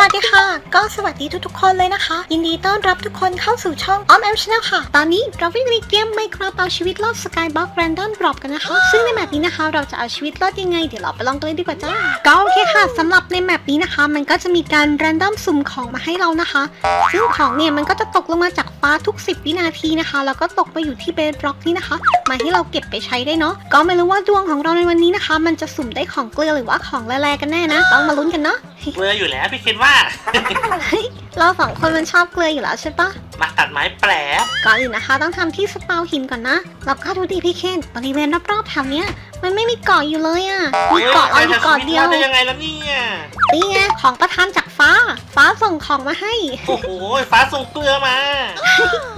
วัสดีค่ะ ก็สวัสดีทุกๆคนเลยนะคะ ยินดีต้อนรับทุกคนเข้าสู่ช่องออมแอมช n นลค่ะ ตอนนี้เราวิ่งในเกมไม่ครับเอาชีวิตรอดสกายบ็อกแรนดอมดรอปกันนะคะ ซึ่งในแมปนี้นะคะ เราจะเอาชีวิตรอดยังไง เดี๋ยวเราไปลองกันเลยดีกว่าจ้าก็โอเคค่ะสำหรับในแมปนี้นะคะ มันก็จะมีการแรนดอมสุ่มของมาให้เรานะคะ ซึ่งของเนี่ยมันก็จะตกลงมาจาก ฟ้าทุก 10 วินาทีนะคะ แล้วก็ตกไปอยู่ที่เบสบล็อกนี่นะคะ มาให้เราเก็บไปใช้ได้เนาะ ก็ไม่รู้ว่าดวงของเราในวันนี้นะคะ มันจะสุ่มได้ของเกลือหรือว่าของแร่ๆกันแน่นะ ต้องมาลุ้นกันเนาะ เกลืออยู่แล้วพี่คิดว่าเฮ้ยเราสองคนมันชอบเกลืออยู่แล้วใช่ปะมาตัดไม้แปรก่อนอื่นนะคะ ต้องทำที่สปาวหินก่อนนะ แล้วก็ดูดิพี่เคนบริเวณรอบๆแถวเนี้ยมันไม่มีเกาะอยู่เลยอะ่ะ มีเกาะเราอยู่เกาะเดียวได้ยังไงแล้วเนี่ย นี่ไงของประทานจากฟ้า ฟ้าส่งของมาให้ โอ้โห ฟ้าส่งเกลือมา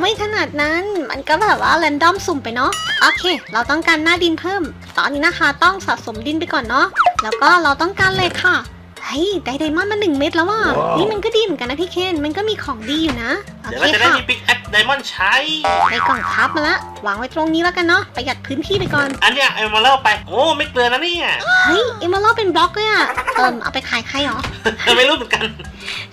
ไม่ขนาดนั้นมันก็แบบว่าแรนดอมสุ่มไปเนาะโอเค เราต้องการหน้าดินเพิ่ม ตอนนี้นะคะต้องสะสมดินไปก่อนเนาะแล้วก็เราต้องการเหล็กค่ะเฮ้ยได้ไดมอนด์มาหนึ่งเม็ดแล้วว่ะนี่มันก็ดีเหมือนกันนะพี่เคนมันก็มีของดีอยู่นะโอเดี๋ยวเคเราจะได้ค่ะมีปิกแอคไดมอนด์ใช้ ในกล่องคับมาละวางไว้ตรงนี้แล้วกันเนาะประหยัดพื้นที่ไปก่อนอันเนี้ยเอามาเล่าไป โอ้ไม่เกลือนะเนี่ย เฮ้ยเอมเมอรัลเป็นบล็อกเลยอะเอิมเอาไปขายใครหรอไม่รู้เหมือนกัน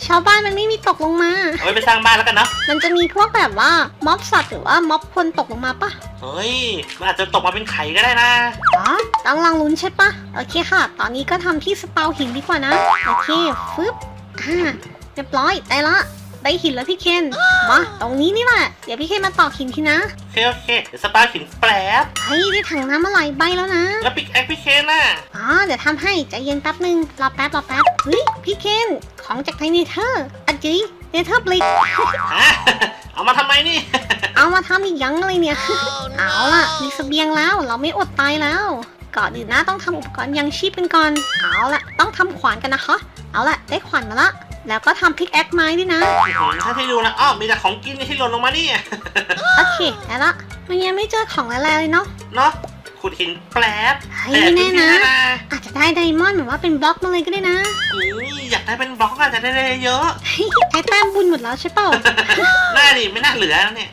ชาวบ้านมันไม่มีตกลงมา เอาไว้ไปสร้างบ้านแล้วกันเนาะมันจะมีพวกแบบว่าม็อบสัตว์หรือว่าม็อบคนตกลงมาปะเฮ้ยมันอาจจะตกมาเป็นไข่ก็ได้นะอ๋อต้องลองลุ้นใช่ปะโอเคค่ะ ตอนนี้ก็ทำที่สปาวหินดีกว่านะ โอเคฟึบอ่าเรียบร้อยได้ละ ได้หินแล้วพี่เคนมาตรงนี้นี่แหละเดี๋ยวพี่เคนมาตอกหินทีนะโอเคโอเคเดี๋ยวสปาหินแปรบเฮ้ยได้ถังน้ำมาหลายใบแล้วนะ แล้วปิกแอคพี่เคนน่ะอ๋อเดี๋ยวทำให้ใจเย็นแป๊บนึงรอแป๊บรอแป๊บเฮ้ยพี่เคนของจากไทเนเธอร์อะจีเนเธอร์บลิกฮะเอามาทำไมนี่ เอามาทำอีกยังอะไรเนี่ย เอาล่ะมีเสบียงแล้วเราไม่อดตายแล้วก่อนอื่นนะต้องทำอุปกรณ์ยังชีพกันก่อน เอาล่ะต้องทำขวานกันนะคะ เอาล่ะได้ขวานมาละ แล้วก็ทำพิกแอคไม้ด้วยนะ ถ้าที่ดูนะอ้อมีแต่ของกินที่หล่นลงมาเนี่ยโอเคได้ละมันยังไม่เจอของแร่ๆเลยเนาะ เนาะขุดหินแปรบเฮ้ยไม่แน่พื้นะที่นะ อาจจะได้ไดมอนด์หรือว่าเป็นบล็อกมาเลยก็ได้นะอุ้ยอยากได้เป็นบล็อกอาจจะได้เยอะเฮ้ยใช้แต้มบุญหมดแล้วใช่เปล่าน่าดิไม่น่าเหลือแล้วเนี่ย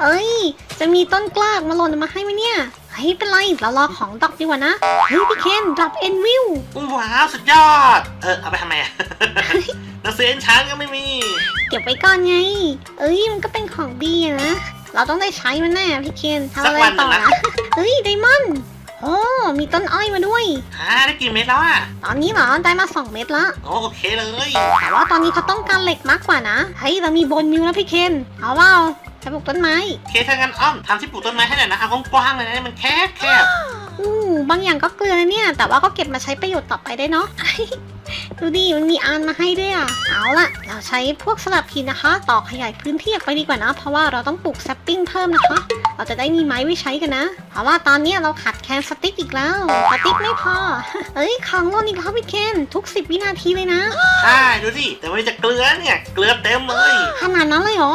เอ้ย จะมีต้นกล้ามาหล่นมาให้ไหมเนี่ยเฮ้ยเป็นไรเรารอของดรอปดีกว่านะเฮ้ยพี่เคนดรอปเอ็นวิวว้าวสุดยอด เออเอาไปทำไมอะ หนังสือเอ็นชานก็ไม่มี เก็บไว้ก่อนไง เอ้ยมันก็เป็นของดีอะนะ เราต้องได้ใช้มันแน่พี่เคนทำอะไรสักวันหนึ่ต่องนะ นะเฮ้ยไดมอนด์โอ้มีต้นอ้อยมาด้วยฮะได้กี่เม็ดแล้วอะตอนนี้เหรอได้มา2เม็ดละ โอโอเคเลย แต่ว่าตอนนี้เขาต้องการเหล็กมากกว่านะ เฮ้ยเรามีบนมิวแล้วพี่เคน เอาเปล่าจะปลูกต้นไม้โอเคถ้างั้นอ้อมทำที่ปลูกต้นไม้ให้หน่อยนะเอากว้างๆเลยนะมันแคบแคบอู้บางอย่างก็เกลือนะเนี่ย แต่ว่าก็เก็บมาใช้ประโยชน์ต่อไปได้เนาะ ดูดิมันมีอานมาให้ด้วยอะ เอาล่ะเราใช้พวกสลับหินนะคะ ต่อขยายพื้นที่ออกไปดีกว่านะ เพราะว่าเราต้องปลูกแซปปิ้งเพิ่มนะคะ เราจะได้มีไม้ไว้ใช้กันนะ เพราะว่าตอนเนี้ยเราขาดแคลนสติ๊กอีกแล้ว สติ๊กไม่พอ เอ้ยของร่นอีกแล้วพี่เคนทุก 10 วินาทีเลยนะ ใช่ดูสิแต่ว่าจะเกลือเนี่ย เกลือเต็มเลย ขนาดนั้นเลยเหรอ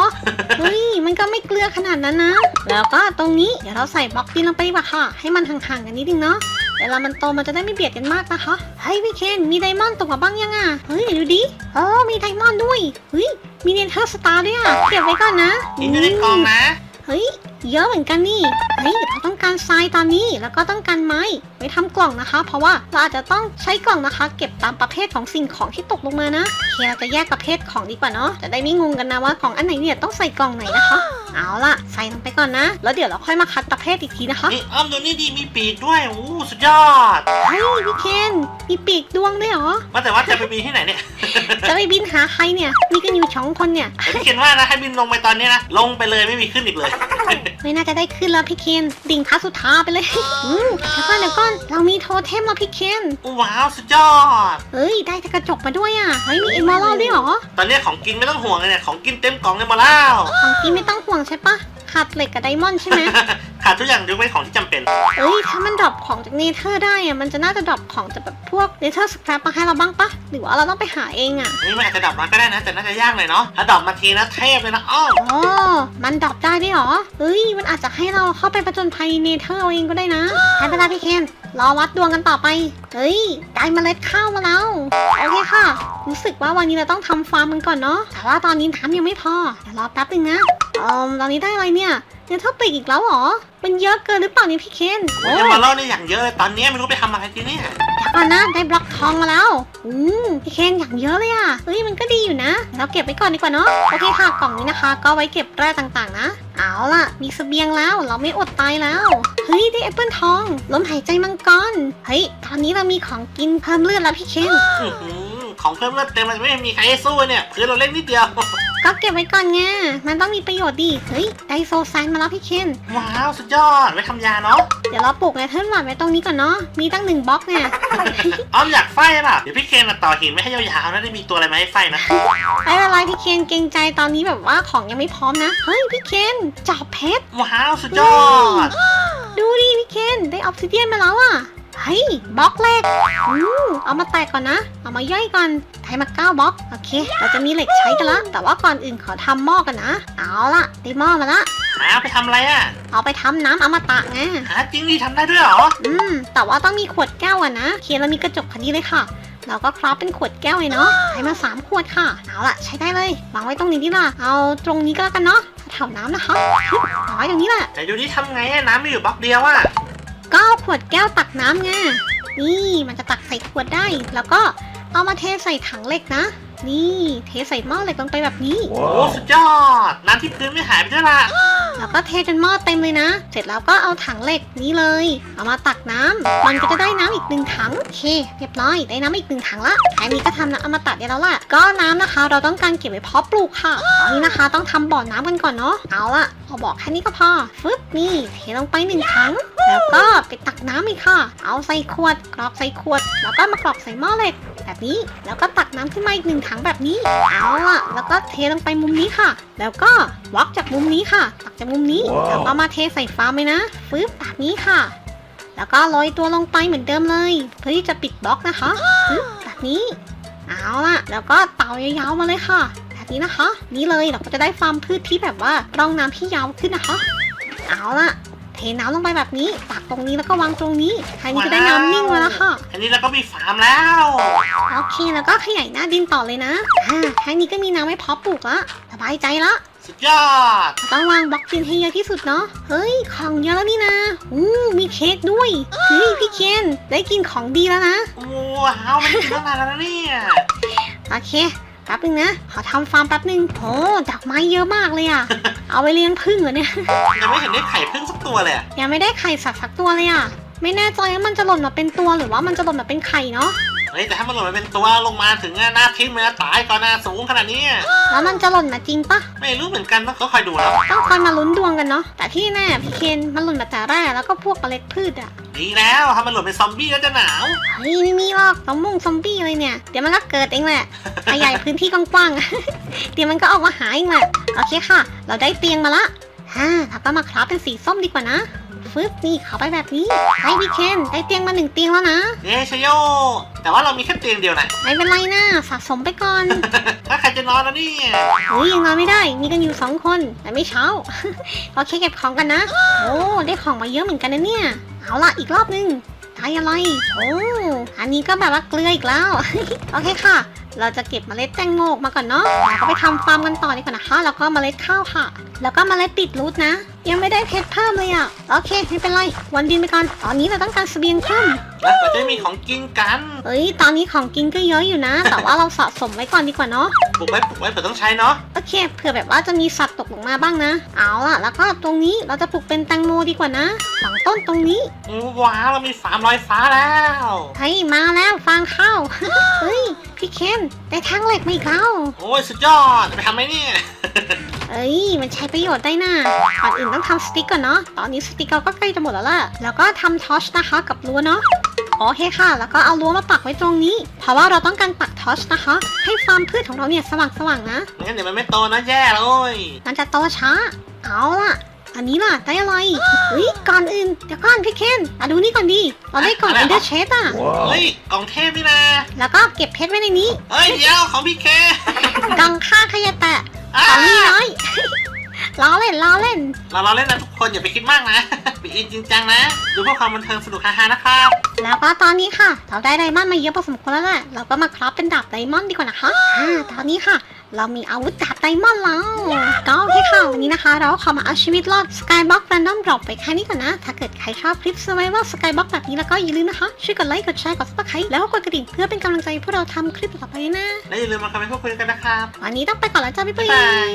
เฮ้ยมันก็ไม่เกลือขนาดนั้นนะ แล้วก็ตรงนี้เดี๋ยวเราใส่บล็อกดินลงไปดีกว่าค่ะ ให้มันห่างๆกันนิดนึงเนาะ เวลามันโตมันจะได้ไม่เบียดกันมากนะคะเฮ้ยพี่เคนมีไดมอนด์ตกมาบ้างยังอะเฮ้ยดูดิโอ้มีไดมอนด์ด้วยเฮ้ยมีเนเธอร์สตาร์ด้วยอะเก็บไว้ก่อนนะกินอยู่ในกล่องนะเฮ้ยเยอะเหมือนกันนี่เฮ้ยเราต้องการทรายตอนนี้แล้วก็ต้องการไม้ไว้ทำกล่องนะคะ เพราะว่าเราอาจจะต้องใช้กล่องนะคะ เก็บตามประเภทของสิ่งของที่ตกลงมานะโอเคเราจะแยกประเภทของดีกว่าเนาะจะได้ไม่งงกันนะว่าของอันไหนเนี่ยต้องใส่กล่องไหนนะคะ เอาล่ะใส่ลงไปก่อนนะ แล้วเดี๋ยวเราค่อยมาคัดประเภทอีกทีนะคะนี่อ้อมดูนี่ดีมีปีกด้วยโอ้สุดยอดเฮ้ยพี่เคนมีปีกดวงด้วยเหรอว่าแต่ว่าจะไปบินที่ไหนเนี่ยจะไปบินหาใครเนี่ยมีกันอยู่สองคนเนี่ยแต่พี่เขียนว่านะให้บินลงไปตอนนี้นะลงไปเลยไม่มีขึ้นอีกเลย ไม่น่าจะได้ขึ้นแล้วพี่เคนดิ่งพัสุธาไปเลยอืมเดี๋ยวก่อนเดี๋ยวก่อนเรามีโทเทมแล้วพี่เคนว้าวสุดยอด เฮ้ยได้แต่กระจกมาด้วยอะเฮ้ยมีเอมเมอรัลด้วยเหรอ ตอนนี้ของกินไม่ต้องห่วงเลยเนี่ยของกินเต็มกล่องเลยมาแล้ว ของกินไม่ต้องห่วงใช่ปะ ขาดเหล็กกับไดมอนด์ใช่ไหม ขาดทุกอย่างยกเว้นของที่จำเป็นเอ้ยถ้ามันดรอปของจากเนเธอร์ได้อะมันจะน่าจะดรอปของจากแบบพวกเนเธอร์สครับมาให้เราบ้างปะหรือว่าเราต้องไปหาเองอะนี่มันอาจจะดับมาก็ได้นะ แต่น่าจะยากหน่อยเนาะถ้าดับมาทีนะเทพเลยนะอ้อมอ๋อมันดรอปได้ด้วยเหรอเอ้ยมันอาจจะให้เราเข้าไปประจนภัยเนเธอร์เอาเองก็ได้นะให้เวลาพี่เคนรอวัดดวงกันต่อไป เฮ้ย ได้เมล็ดข้าวมาแล้ว โอเคค่ะ รู้สึกว่าวันนี้เราต้องทำฟาร์มกันก่อนเนาะ แต่ว่าตอนนี้น้ำยังไม่พอเดี๋ยวรอแป๊บนึงนะเอ่อตอนนี้ได้อะไรเนี่ยเนเธอร์ปีกอีกแล้วเหรอมันเยอะเกินหรือเปล่าเนี่ยพี่เคนโอ้จะมาเล่าในอย่างเยอะเลยตอนนี้ไม่รู้ไปทำอะไรทีเนี่ยเดี๋ยวก่อนนะได้บล็อกทองมาแล้ว อืมพี่เคนอย่างเยอะเลยอะเฮ้ยมันก็ดีอยู่เราเก็บไว้ก่อนดีกว่าเนาะ โอเคค่ะกล่องนี้นะคะ ก็ไว้เก็บแร่ต่างๆนะ เอาล่ะ มีเสบียงแล้วเราไม่อดตายแล้ว เฮ้ยได้แอปเปิลทองลมหายใจมังกร เฮ้ยตอนนี้เรามีของกินเพิ่มเลือดแล้วพี่เคน อื้อหือของเพิ่มเลือดเต็มเลยไม่มีใครให้สู้เนี่ยพื้นเราเล็กนิดเดียว ก็เก็บไว้ก่อนไง มันต้องมีประโยชน์ดิ เฮ้ย ไดโซแซนมาแล้วพี่เคน ว้าว สุดยอด ไว้ทำยาเนาะ เดี๋ยวเราปลูกไนเทิลหลอดไว้ตรงนี้ก่อนเนาะ มีตั้งหนึ่งบล็อกเนี่ยอ้อมอยากไฟป่ะ เดี๋ยวพี่เคนมาต่อหินไม่ให้ยาวๆนะได้มีตัวอะไรมาให้ไฟนะ ไม่เป็นไรพี่เคนเกรงใจตอนนี้แบบว่าของยังไม่พร้อมนะ เฮ้ยพี่เคนจอบเพชร ว้าว สุดยอด ดูดิพี่เคนได้ออฟซิเดียนมาแล้วอะ เฮ้ยบล็อกเหล็กอู้เอามาแตกก่อนนะ เอามาย่อยก่อนไทยมาเก้าบล็อก โอเค เราจะมีเหล็กใช้กันละ แต่ว่าก่อนอื่นขอทำหม้อกันนะ เอาละได้หม้อมาละหาไปทำอะไรอะเอาไปทำน้ำอมตะไง หาจริงดิทำได้ด้วยเหรอ อืม แต่ว่าต้องมีขวดแก้วอะนะโอเคเรามีกระจกพอดีเลยค่ะ เราก็ครอปเป็นขวดแก้วเลยเนาะให้มาสามขวดค่ะ เอาละใช้ได้เลยวางไว้ตรงนี้ดีล่ะ เอาตรงนี้ก็แล้วกันเนาะแถวน้ำนะคะฮึบวางไว้ตรงนี้แหละ แต่ดูนี่ทำไงอะน้ำมีอยู่บล็อกเดียวอะ ก็ขวดแก้วตักน้ำไง นี่มันจะตักใส่ขวดได้ แล้วก็เอามาเทใส่ถังเหล็กนะ นี่เทใส่หม้อเหล็กลงไปแบบนี้ โอ้สุดยอด น้ำที่พื้นไม่หายไปด้วยล่ะ แล้วก็เทจนหม้อเต็มเลยนะ เสร็จแล้วก็เอาถังเหล็กนี้เลย เอามาตักน้ำมันก็จะได้น้ำอีกหนึ่งถังโอเคเรียบร้อยได้น้ำอีกหนึ่งถังละแค่นี้ก็ทำน้ำอมตะได้แล้วล่ะ ก็น้ำนะคะ เราต้องการเก็บไว้เพาะปลูกค่ะตอนนี้นะคะ ต้องทำบ่อน้ำกันก่อนเนาะเอาละเอบอกแค่นี้ก็พอฟึบนี่เทลงไปหนึ่งถังแล้วก็ไปตักน้ำอีกค่ะ เอาใส่ขวดกรอกใส่ขวด แล้วก็มากรอกใส่หม้อเหล็ก แบบนี้ แล้วก็ตักน้ำขึ้นมาอีกหนึ่งถังแบบนี้ เอาล่ะแล้วก็เทลงไปมุมนี้ค่ะ แล้วก็วอกจากมุมนี้ค่ะ ตักจากมุมนี้ว้าวแล้วก็มาเทใส่ฟาร์มเลยนะฟึบแบบนี้ค่ะ แล้วก็โรยตัวลงไปเหมือนเดิมเลย เพื่อที่จะปิดบล็อกนะคะฟึบแบบนี้ เอาล่ะ แล้วก็เต่ายาวๆมาเลยค่ะ แบบนี้นะคะ นี่เลยเราก็จะได้ฟาร์มพืชที่แบบว่าร่องน้ำที่ยาวขึ้นนะคะ เอาล่ะ เทน้ำลงไปแบบนี้ตักตรงนี้แล้วก็วางตรงนี้แค่นี้ก็ได้น้ำนิ่งมาแล้วค่ะ อันนี้เราก็มีฟาร์มแล้ว โอเคแล้วก็ขยายหน้าดินต่อเลยนะอ่าแค่นี้ก็มีน้ำไว้เพาะปลูกละสบายใจละสุดยอดต้องวางบล็อกดินให้เยอะที่สุดเนาะเฮ้ยของเยอะแล้วนี่นะอู้มีเค้กด้วยเฮ้ยพี่เคนได้กินของดีแล้วนะว้าวมันกินตั้งนานแล้วนะเนี่ยโอเค แป๊บนึงนะ ขอทำฟาร์มแป๊บนึงโอ้ดอกไม้เยอะมากเลยอะเอาไปเลี้ยงผึ้งเหรอเนี่ย ยังไม่เห็นได้ไข่พึ่งสักตัวเลยอะยังไม่ได้ไข่สักสักตัวเลยอะไม่แน่ใจว่ามันจะหล่นมาเป็นตัวหรือว่ามันจะหล่นมาเป็นไข่เนาะ เฮ้ยแต่ถ้ามันหล่นมาเป็นตัวลงมาถึงอะหน้าทิ่มเลยนะตายก่อนหน้าสูงขนาดนี้อะแล้วมันจะหล่นมาจริงปะไม่รู้เหมือนกันต้องคอยดูแล้วต้องคอยมาลุ้นดวงกันเนาะแต่ที่แน่พี่เคนมันหล่นมาแต่แร่แล้วก็พวกเมล็ดพืชอะดีแล้วถ้ามันหล่นเป็นซอมบี้แล้วจะหนาวเฮ้ยไม่มีหรอกต้องมุ่งซอมบี้เลยเนี่ยเดี๋ยวมันก็เกิดเองแหละขยายพื้นที่กว้างๆอะเดี๋ยวมันก็ออกมาหาเองแหละโอเคค่ะ เราได้เตียงมาละฮ่าเราก็มาคราฟเป็นสีส้มดีกว่านะ ฟึบนี่เข้าไปแบบนี้ไอ้พี่เคนได้เตียงมาหนึ่งเตียงแล้วนะ เย้ชโย แต่ว่าเรามีแค่เตียงเดียวนะไม่เป็นไรนะสะสมไปก่อน ถ้าใครจะนอนแล้วเนี่ยเฮ้ยยังนอนไม่ได้ มีกันอยู่สองคนแต่ไม่เช้าโอเคเก็บของกันนะ โอ้ได้ของมาเยอะเหมือนกันนะเนี่ย เอาละอีกรอบนึงได้อะไร โอ้ อันนี้ก็แบบว่าเกลืออีกแล้ว โอเคค่ะเราจะเก็บเมล็ดแตงโมออกมาก่อนเนาะแล้วก็ไปทำฟาร์มกันต่อดีกว่านะคะ แล้วก็เมล็ดข้าวค่ะ แล้วก็เมล็ดปิดรูทนะ ยังไม่ได้เพชรเพิ่มเลยอะ่ะ โอเคไม่เป็นไร วันดินไปก่อน ตอนนี้เราต้องการเสบียงเพิ่มแล้วเราจะได้มีของกินกันเอ้ย ตอนนี้ของกินก็เยอะอยู่นะ แต่ว่าเราสะสมไว้ก่อนดีกว่าเนาะ ปลูกไว้ปลูกไว้เผื่อต้องใช้เนาะ โอเค เผื่อแบบว่าจะมีสัตว์ตกลงมาบ้างนะ เอาล่ะ แล้วก็ตรงนี้เราจะปลูกเป็นแตงโมดีกว่านะสองต้นตรงนี้ ว้าวเรามีฟาร์มลอยฟ้าแล้ว เฮ้ย มาแล้วฟางข้าว เฮ้ย พี่เคนได้แท่งเหล็กมาอีกแล้ว โอ้ยสุดยอดจะไปทำไหมเนี่ย เอ้ย มันใช้ประโยชน์ได้น่ะก่อนอื่นต้องทำสติ๊กก่อนเนาะ ตอนนี้สติ๊กเราก็ใกล้จะหมดแล้วล่ะ แล้วก็ทำทอชนะคะกับรั้วเนาะโอเคค่ะ แล้วก็เอารั้วมาปักไว้ตรงนี้ เพราะว่าเราต้องการปักทอชนะคะ ให้ฟาร์มพืชของเราเนี่ยสว่างๆนะ งั้นเดี๋ยวมันไม่โตนะแย่เลยมันจะโตช้า เอาล่ะ อันนี้ล่ะได้อะไรเฮ้ยก่อนอื่นเดี๋ยวก่อนพี่เคนมาดูนี่ก่อนดิเราได้กล่อง Ender Chest อะ เฮ้ยกล่องเทพนี่นะแล้วก็เก็บเพชรไว้ในนี้ เฮ้ยเดี๋ยวของพี่เค กล่องค่าขยะแตะอ่า ของนี่น้อย ล้อเล่นล้อเล่น เราเราเล่นนะทุกคนอย่าไปคิดมากนะปีอินจริงจังนะ ดูเพื่อความบันเทิงสนุกฮาๆนะครับ แล้วก็ตอนนี้ค่ะ เราได้ไดมอนด์มาเยอะพอสมควรแล้วแหละเราก็มาคราฟเป็นดาบไดมอนด์ดีกว่านะคะอ่าตอนนี้ค่ะ เรามีอาวุธดาบไดมอนด์แล้วก็โอเคค่ะวันนี้นะคะ เราขอมาเอาชีวิตรอด Skybox Random Drop ไปแค่นี้ก่อนนะ ถ้าเกิดใครชอบคลิป Survival Skybox แบบนี้แล้วก็อย่าลืมนะคะช่วยกดไลค์กดแชร์กด subscribe แล้วก็กดกระดิ่งเพื่อเป็นกำลังใจให้พวกเราทำคลิปต่อไปนะและอย่าลืมมาคอมเมนต์พูดคุยกันนะครับ วันนี้ต้องไปก่อนแล้วจ้าบ๊ายบ๊ายบาบายย